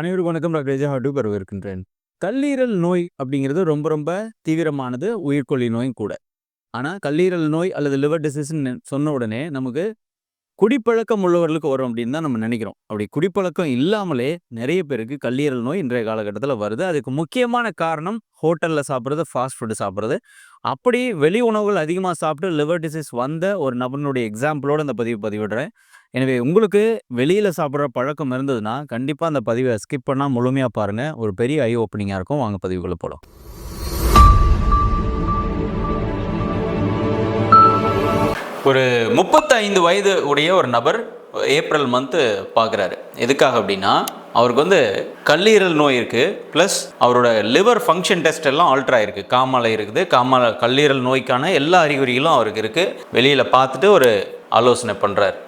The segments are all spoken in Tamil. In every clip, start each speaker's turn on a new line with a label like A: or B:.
A: அனைவரும் வணக்கம். டாக்டர் விஜய் ஹாட்டு வரவேற்கின்றேன் கல்லீரல் நோய் அப்படிங்கிறது ரொம்ப ரொம்ப தீவிரமானது உயிர்கொல்லி நோயும் கூட. ஆனால் கல்லீரல் நோய் அல்லது லிவர் டிசீஸ்ன்னு சொன்ன உடனே நமக்கு குடிப்பழக்கம் உள்ளவர்களுக்கு வரும் அப்படின்னு தான் நம்ம நினைக்கிறோம். அப்படி குடிப்பழக்கம் இல்லாமலே நிறைய பேருக்கு கல்லீரல் நோய் இன்றைய காலகட்டத்தில் வருது. அதுக்கு முக்கியமான காரணம் ஹோட்டலில் சாப்பிட்றது ஃபாஸ்ட் ஃபுட்டு சாப்பிட்றது. அப்படி வெளி உணவுகள் அதிகமாக சாப்பிட்டு லிவர் டிசீஸ் வந்த ஒரு நபரினுடைய எக்ஸாம்பிளோடு அந்த பதிவு பதிவிடுறேன். எனவே உங்களுக்கு வெளியில் சாப்பிட்ற பழக்கம் இருந்ததுன்னா கண்டிப்பாக அந்த பதிவை ஸ்கிப் பண்ணால் முழுமையாக பாருங்கள் ஒரு பெரிய ஐ ஓப்பனிங்காக இருக்கும். வாங்க பதிவுக்குள்ளே போகலாம் ஒரு முப்பத்தைந்து வயது உடைய ஒரு நபர் ஏப்ரல் மந்த்து பார்க்குறாரு. எதுக்காக அப்படின்னா அவருக்கு வந்து கல்லீரல் நோய் இருக்குது ப்ளஸ் அவரோட லிவர் ஃபங்க்ஷன் டெஸ்ட் எல்லாம் ஆல்டர் ஆகிருக்கு காமாலை இருக்குது. காமால கல்லீரல் நோய்க்கான எல்லா அறிகுறிகளும் அவருக்கு இருக்குது வெளியில் பார்த்துட்டு ஒரு ஆலோசனை பண்ணுறாரு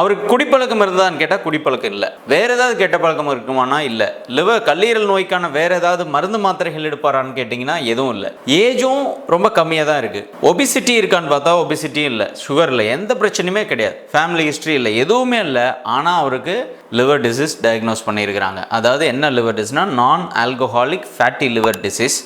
A: அவருக்கு குடிப்பழக்கம் இருந்ததான்னு கேட்டால் குடிப்பழக்கம் இல்லை. வேற ஏதாவது கெட்ட பழக்கம் இருக்குமானா இல்லை. லிவர் கல்லீரல் நோய்க்கான வேற ஏதாவது மருந்து மாத்திரைகள் எடுப்பாரான்னு கேட்டிங்கன்னா எதுவும் இல்லை. ஏஜும் ரொம்ப கம்மியாக தான் இருக்குது ஒபிசிட்டி இருக்கான்னு பார்த்தா ஒபிசிட்டியும் இல்லை. சுகர் இல்லை. எந்த பிரச்சனையுமே கிடையாது. ஃபேமிலி ஹிஸ்ட்ரி இல்லை. எதுவுமே இல்லை. ஆனால் அவருக்கு லிவர் டிசீஸ் டயக்னோஸ் பண்ணியிருக்கிறாங்க. அதாவது என்ன liver டிசீஸ்னால் non alcoholic fatty liver disease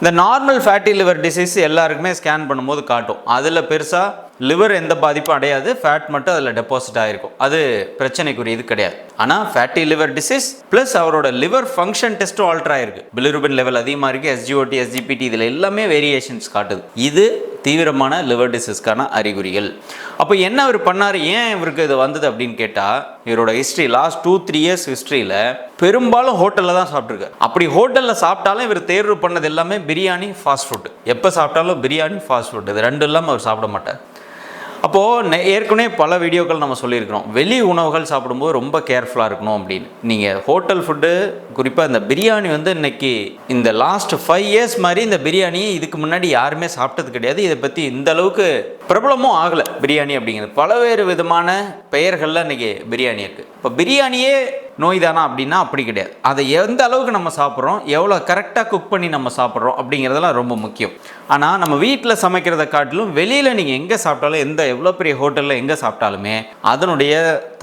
A: இந்த நார்மல் ஃபேட்டி லிவர் டிசீஸ் எல்லாருக்குமே ஸ்கேன் பண்ணும்போது காட்டும். அதில் பெருசாக லிவர் எந்த பாதிப்பும் அடையாது ஃபேட் மட்டும் அதில் டெபாசிட் ஆகிருக்கும் அது பிரச்சனைக்குரியது கிடையாது. ஆனால் ஃபேட்டி லிவர் டிசீஸ் ப்ளஸ் அவரோட லிவர் ஃபங்க்ஷன் டெஸ்ட்டும் ஆல்ட்ரு ஆயிருக்கு. பிலிருபின் லெவல் அதிகமாக இருக்குது எஸ்ஜிஓடி எஸ்ஜிபிடி இதில் எல்லாமே வேரியேஷன்ஸ் காட்டுது. இது தீவிரமான லிவர் டிசீஸ்க்கான அறிகுறிகள். அப்போ என்ன அவர் பண்ணார்? ஏன் இவருக்கு இது வந்தது அப்படின்னு கேட்டால் இவரோட history last two three years ஹிஸ்ட்ரியில் பெரும்பாலும் ஹோட்டலில் தான் சாப்பிட்ருக்காரு அப்படி ஹோட்டலில் சாப்பிட்டாலும் இவர் தேர்வு பண்ணது எல்லாமே பிரியாணி ஃபாஸ்ட் ஃபுட் எப்போ சாப்பிட்டாலும் பிரியாணி ஃபாஸ்ட் ஃபுட் இது ரெண்டு இல்லாமல் அவர் சாப்பிட மாட்டார். அப்போது ஏற்கனவே பல வீடியோக்கள் நம்ம சொல்லியிருக்கிறோம். வெளி உணவுகள் சாப்பிடும்போது ரொம்ப கேர்ஃபுல்லாக இருக்கணும் அப்படின்னு. நீங்கள் ஹோட்டல் ஃபுட்டு குறிப்பாக இந்த பிரியாணி வந்து இன்னைக்கு இந்த லாஸ்ட் ஃபைவ் இயர்ஸ் மாதிரி இந்த பிரியாணி இதுக்கு முன்னாடி யாருமே சாப்பிட்டது கிடையாது. இதை பற்றி இந்த அளவுக்கு பிரபலமும் ஆகலை பிரியாணி அப்படிங்கிறது. பலவேறு விதமான பெயர்களில் இன்றைக்கி பிரியாணி இருக்குது இப்போ பிரியாணியே நோய் தானா அப்படின்னா அப்படி கிடையாது. அதை எந்த அளவுக்கு நம்ம சாப்பிட்றோம் எவ்வளோ கரெக்டாக குக் பண்ணி நம்ம சாப்பிட்றோம் அப்படிங்கிறதெல்லாம் ரொம்ப முக்கியம். ஆனால் நம்ம வீட்டில் சமைக்கிறத காட்டிலும் வெளியில் நீங்கள் எங்கே சாப்பிட்டாலும் எந்த எவ்வளோ பெரிய ஹோட்டலில் எங்கே சாப்பிட்டாலுமே அதனுடைய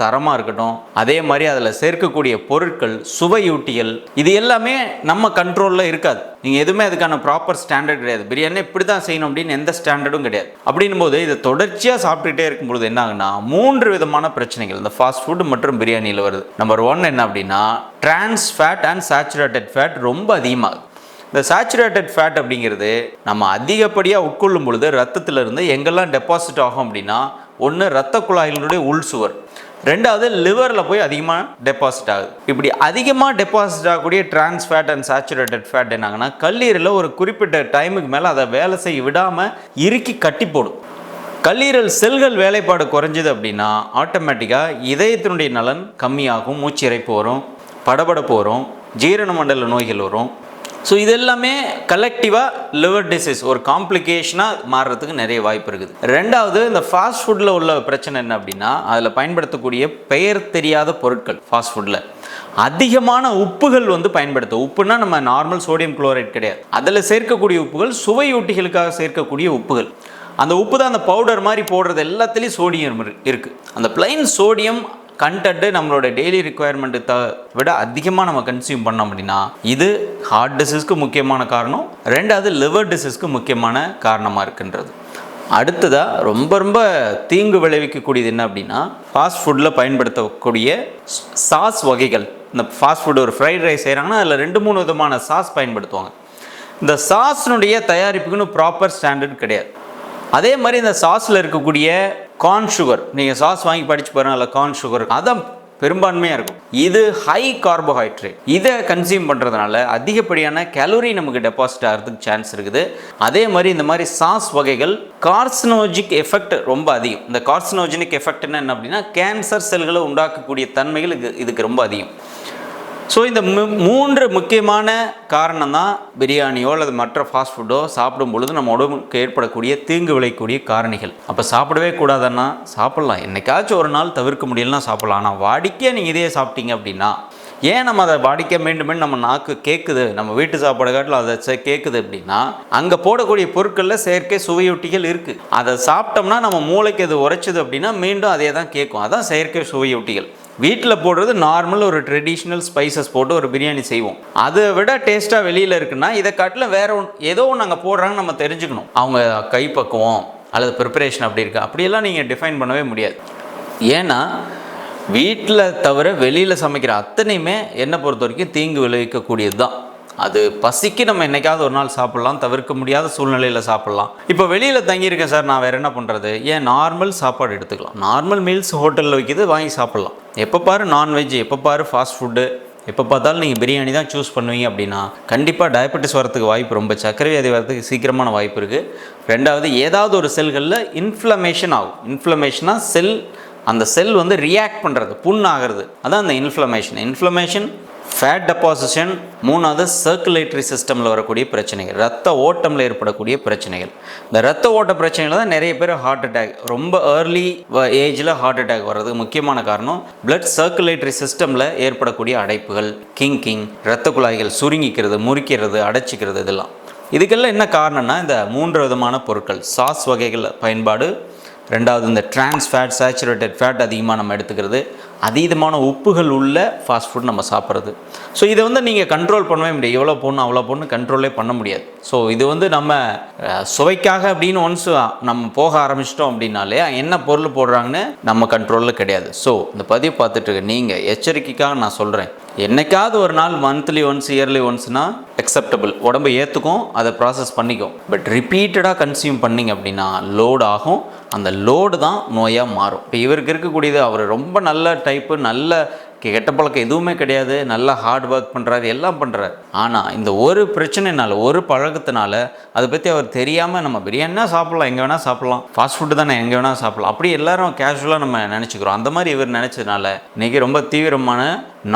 A: தரமாக இருக்கட்டும் அதே மாதிரி அதில் சேர்க்கக்கூடிய பொருட்கள் சுவையூட்டிகள் இது எல்லாமே நம்ம கண்ட்ரோலில் இருக்காது. நீங்கள் எதுவுமே அதுக்கான ப்ராப்பர் ஸ்டாண்டர்ட் கிடையாது. பிரியாணி இப்படி தான் செய்யணும் அப்படின்னு எந்த ஸ்டாண்டர்டும் கிடையாது. அப்படின்னும் போது இதை தொடர்ச்சியாக சாப்பிட்டுட்டே இருக்கும்பொழுது என்ன ஆகுனா மூன்று விதமான பிரச்சனைகள் இந்த ஃபாஸ்ட் ஃபுட் மற்றும் பிரியாணியில் வருது. நம்பர் ஒன் என்ன அப்படின்னா trans fat and saturated fat ரொம்ப அதிகமாகுது. இந்த சேச்சுரேட்டட் ஃபேட் அப்படிங்கிறது நம்ம அதிகப்படியாக உட்கொள்ளும் பொழுது ரத்தத்தில் இருந்து எங்கெல்லாம் டெபாசிட் ஆகும் அப்படின்னா ஒன்று ரத்த குழாய்களுடைய உள் சுவர். ரெண்டாவது லிவரில் போய் அதிகமாக டெபாசிட் ஆகுது. இப்படி அதிகமாக டெபாசிட் ஆகக்கூடிய trans fat and saturated fat என்னாங்கன்னா கல்லீரலில் ஒரு குறிப்பிட்ட டைமுக்கு மேலே அதை வேலை செய்ய விடாமல் இறுக்கி கட்டி போடும். கல்லீரல் செல்கள் வேலைப்பாடு குறைஞ்சது அப்படின்னா ஆட்டோமேட்டிக்காக இதயத்தினுடைய நலன் கம்மியாகும் மூச்சு இறைப்பு வரும் படபடப்பு வரும் ஜீரண மண்டல நோய்கள் வரும் ஸோ இது எல்லாமே கலெக்டிவாக லிவர் டிசீஸ் ஒரு காம்ப்ளிகேஷனாக மாறுறதுக்கு நிறைய வாய்ப்பு இருக்குது. ரெண்டாவது இந்த ஃபாஸ்ட் ஃபுட்டில் உள்ள பிரச்சனை என்ன அப்படின்னா அதில் பயன்படுத்தக்கூடிய பெயர் தெரியாத பொருட்கள் ஃபாஸ்ட் ஃபுட்டில் அதிகமான உப்புகள் வந்து பயன்படுத்த உப்புனா நம்ம நார்மல் சோடியம் குளோரைட் கிடையாது. அதில் சேர்க்கக்கூடிய உப்புகள் சுவையூட்டிகளுக்காக சேர்க்கக்கூடிய உப்புகள். அந்த உப்பு தான் அந்த பவுடர் மாதிரி போடுறது எல்லாத்துலேயும் சோடியம் இருக்குது அந்த பிளைன் சோடியம் கண்டென்ட்டு நம்மளோட டெய்லி ரிக்குவயர்மெண்ட்டை விட அதிகமாக நம்ம கன்சியூம் பண்ணோம் அப்படின்னா இது ஹார்ட் டிசீஸ்க்கு முக்கியமான காரணம் ரெண்டாவது லிவர் டிசீஸ்க்கு முக்கியமான காரணமாக இருக்குன்றது. அடுத்ததாக ரொம்ப ரொம்ப தீங்கு விளைவிக்கக்கூடியது என்ன அப்படின்னா ஃபாஸ்ட் ஃபுட்டில் பயன்படுத்தக்கூடிய சாஸ் வகைகள். இந்த ஃபாஸ்ட் ஃபுட் ஒரு ஃப்ரைட் ரைஸ் செய்கிறாங்கன்னா அதில் ரெண்டு மூணு விதமான சாஸ் பயன்படுத்துவாங்க. இந்த சாஸ்னுடைய தயாரிப்புக்குன்னு ப்ராப்பர் ஸ்டாண்டர்ட் கிடையாது. அதே மாதிரி இந்த சாஸில் இருக்கக்கூடிய கார்ன் சுகர் நீங்கள் சாஸ் வாங்கி படித்து பாருங்கள் அதில் கார்ன் சுகர் அதான் பெரும்பான்மையாக இருக்கும். இது ஹை கார்போஹைட்ரேட் இதை கன்சியூம் பண்ணுறதுனால அதிகப்படியான கேலரி நமக்கு டெபாசிட் ஆகிறதுக்கு சான்ஸ் இருக்குது. அதே மாதிரி இந்த மாதிரி சாஸ் வகைகள் கார்சினோஜிக் எஃபெக்ட் ரொம்ப அதிகம். இந்த கார்சினோஜினிக் எஃபெக்ட் என்ன அப்படின்னா கேன்சர் செல்களை உண்டாக்கக்கூடிய தன்மைகள் இதுக்கு ரொம்ப அதிகம். ஸோ இந்த மூன்று முக்கியமான காரணம் தான் பிரியாணியோ அல்லது மற்ற ஃபாஸ்ட் ஃபுட்டோ சாப்பிடும் பொழுது நம்ம உடம்புக்கு ஏற்படக்கூடிய தீங்கு விளையக்கூடிய காரணிகள். அப்போ சாப்பிடவே கூடாதுன்னா சாப்பிட்லாம். என்னைக்காச்சும் ஒரு நாள் தவிர்க்க முடியலன்னா சாப்பிட்லாம். ஆனால் வாடிக்கையாக நீங்கள் இதையே சாப்பிட்டீங்க அப்படின்னா ஏன் நம்ம அதை வாடிக்க மீண்டும் மீண்டும் நம்ம நாக்கு கேட்குது நம்ம வீட்டு சாப்பாடு காட்டில் அதை கேட்குது அப்படின்னா அங்கே போடக்கூடிய பொருட்களில் செயற்கை சுவையொட்டிகள் இருக்குது அதை சாப்பிட்டோம்னா நம்ம மூளைக்கு அது உரைச்சிது அப்படின்னா மீண்டும் அதே தான் கேட்கும் அதான் செயற்கை சுவையொட்டிகள். வீட்டில் போடுறது நார்மல் ஒரு ட்ரெடிஷ்னல் ஸ்பைசஸ் போட்டு ஒரு பிரியாணி செய்வோம். அதை விட டேஸ்ட்டாக வெளியில் இருக்குன்னா இதை காட்டிலும் வேற ஒன்று ஏதோ ஒன்று நாங்கள் போடுறாங்கன்னு நம்ம தெரிஞ்சுக்கணும். அவங்க கைப்பக்குவோம் அல்லது ப்ரிப்பரேஷன் அப்படி இருக்குது அப்படியெல்லாம் நீங்கள் டிஃபைன் பண்ணவே முடியாது. ஏன்னா வீட்டில் தவிர வெளியில் சமைக்கிற அத்தனையுமே என்னை பொறுத்த வரைக்கும் தீங்கு விளைவிக்கக்கூடியது தான் அது பசிக்கு நம்ம என்றைக்காவது ஒரு நாள் சாப்பிட்லாம் தவிர்க்க முடியாத சூழ்நிலையில் சாப்பிட்லாம். இப்போ வெளியில் தங்கியிருக்கேன் சார் நான் வேறு என்ன பண்ணுறது ஏன் நார்மல் சாப்பாடு எடுத்துக்கலாம். நார்மல் மீல்ஸ் ஹோட்டலில் வைக்கிறது வாங்கி சாப்பிட்லாம். எப்போ பாரு நான்வெஜ் எப்போ பாரு ஃபாஸ்ட் ஃபுட்டு எப்போ பார்த்தாலும் நீங்கள் பிரியாணி தான் சூஸ் பண்ணுவீங்க அப்படின்னா கண்டிப்பாக டயபெட்டிஸ் வரதுக்கு வாய்ப்பு ரொம்ப சர்க்கரை வியாதி வரதுக்கு சீக்கிரமான வாய்ப்பு இருக்குது ரெண்டாவது ஏதாவது ஒரு செல்களில் இன்ஃப்ளமேஷன் ஆகும். இன்ஃப்ளமேஷனாக செல் அந்த செல் வந்து ரியாக்ட் பண்ணுறது புண் ஆகிறது அதான் அந்த இன்ஃப்ளமேஷன் இன்ஃப்ளமேஷன் ஃபேட் டெபாசிஷன் மூணாவது சர்க்குலேட்டரி சிஸ்டமில் வரக்கூடிய பிரச்சனைகள். ரத்த ஓட்டமில் ஏற்படக்கூடிய பிரச்சனைகள். இந்த ரத்த ஓட்ட பிரச்சனைகள் தான் நிறைய பேர் ஹார்ட் அட்டாக் ரொம்ப ஏர்லி ஏஜில் ஹார்ட் அட்டாக் வர்றதுக்கு முக்கியமான காரணம். பிளட் சர்க்குலேட்டரி சிஸ்டமில் ஏற்படக்கூடிய அடைப்புகள் கிங்கிங் ரத்த குழாய்கள் சுருங்கிக்கிறது முறிக்கிறது அடைச்சிக்கிறது இதெல்லாம். இதுக்கெல்லாம் என்ன காரணம்னா இந்த மூன்று விதமான பொருட்கள். சாஸ் வகைகள் பயன்பாடு. ரெண்டாவது இந்த டிரான்ஸ் ஃபேட் சேச்சுரேட்டட் ஃபேட் அதிகமாக நம்ம எடுத்துக்கிறது. அதீதமான உப்புகள் உள்ள ஃபாஸ்ட் ஃபுட் நம்ம சாப்பிட்றது. ஸோ இதை வந்து நீங்கள் கண்ட்ரோல் பண்ணவே முடியாது. எவ்வளோ போடணும் அவ்வளோ போடணும் கண்ட்ரோலே பண்ண முடியாது. ஸோ இது வந்து நம்ம சுவைக்காக அப்படின்னு ஒன்ஸ் நம்ம போக ஆரம்பிச்சிட்டோம் அப்படின்னாலே என்ன பொருள் போடுறாங்கன்னு நம்ம கண்ட்ரோலில் கிடையாது. ஸோ இந்த பதிவு பார்த்துட்டு இருக்க நீங்கள் எச்சரிக்கைக்காக நான் சொல்கிறேன் என்னைக்காவது ஒரு நாள் மந்த்லி ஒன்ஸ் இயர்லி ஒன்ஸ்னால் அக்செப்டபிள் உடம்பு ஏற்றுக்கும் அதை ப்ராசஸ் பண்ணிக்கும். பட் ரிப்பீட்டடாக கன்சியூம் பண்ணிங்க அப்படின்னா லோடு ஆகும். அந்த லோடு தான் நோயாக மாறும். இப்போ இவருக்கு இருக்கக்கூடியது அவர் ரொம்ப நல்ல டைம் டைப்பு நல்ல கெட்ட பழக்கம் எதுவுமே கிடையாது. நல்லா ஹார்ட் ஒர்க் பண்ணுறாரு எல்லாம் பண்ணுறாரு ஆனால் இந்த ஒரு பிரச்சனைனால ஒரு பழக்கத்தினால அதை பற்றி அவர் தெரியாமல் நம்ம பிரியாணினா சாப்பிட்லாம் எங்கே வேணால் சாப்பிட்லாம். ஃபாஸ்ட் ஃபுட்டு தானே எங்கே வேணால் சாப்பிட்லாம். அப்படி எல்லாரும் கேஷுவலாக நம்ம நினச்சிக்கிறோம். அந்த மாதிரி இவர் நினச்சதுனால இன்றைக்கி ரொம்ப தீவிரமான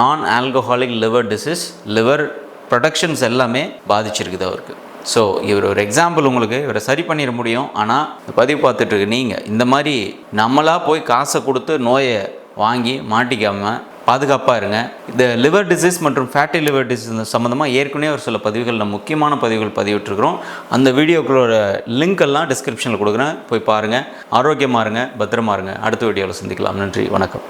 A: non alcoholic liver disease liver productions எல்லாமே பாதிச்சிருக்குது அவருக்கு. ஸோ இவர் ஒரு எக்ஸாம்பிள் உங்களுக்கு இவரை சரி பண்ணிட முடியும். ஆனால் பதிவு பார்த்துட்ருக்கு நீங்கள் இந்த மாதிரி நம்மளாக போய் காசை கொடுத்து நோயை வாங்கி மாட்டிக்காமல் பாதுகாப்பாக இருங்க. இந்த லிவர் டிசீஸ் மற்றும் ஃபேட்டி லிவர் டிசீஸ் சம்மந்தமாக ஏற்கனவே ஒரு சில பதிவுகளில் முக்கியமான பதிவுகள் பதிவிட்டிருக்கிறோம். அந்த வீடியோக்களோட லிங்க் எல்லாம் டிஸ்கிரிப்ஷனில் கொடுக்குறேன். போய் பாருங்கள் ஆரோக்கியமாக இருங்க பத்திரமா இருங்க. அடுத்த வீடியோவில் சந்திக்கலாம். நன்றி வணக்கம்.